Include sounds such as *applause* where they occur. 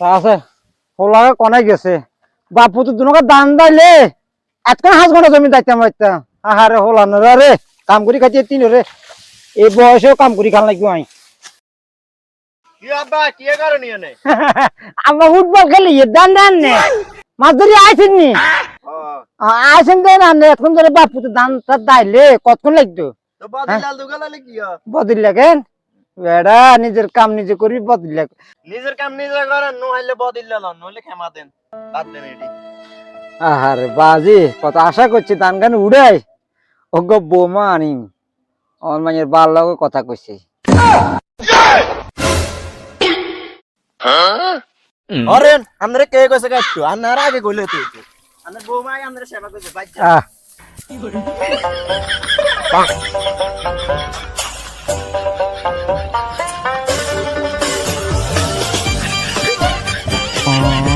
আছে। কনে গেছে। বাপু তো দুনকে দান দাইলে। এতক্ষণ হাঁস ঘণ্টা জমি দাইতাম রাইতা আহারে হোলানো রে কাম করি খাইতে তিন রে এই বয়সেও কাম করি খাল লাগবে *laughs* আমরা ফুটবল খেলি দান দান নে? মাছ ধরি আইছেন নি? আইছেন দেন আনে এখন ধরে বাপু তো দান তার দাইলে। কতক্ষণ লাগতো? বদল লাগেন। বেড়া নিজের কাম নিজে করি বদল নিজের কাম নিজে করেন নহলে বদিলাল নহলে ক্ষমা দেন। বাদ দেন এটি। আহারে বাজি কত আশা করছি দান গান উড়াই। অজ্ঞ বোমা আনিম। আমার মায়ের বার লগে কথা কইছে। অরেন আমরা কে কইছে কাটতো আনার আগে কইলে তো। আনার বৌমাই আমরা সেবা করছে বাচ্চা। Aww.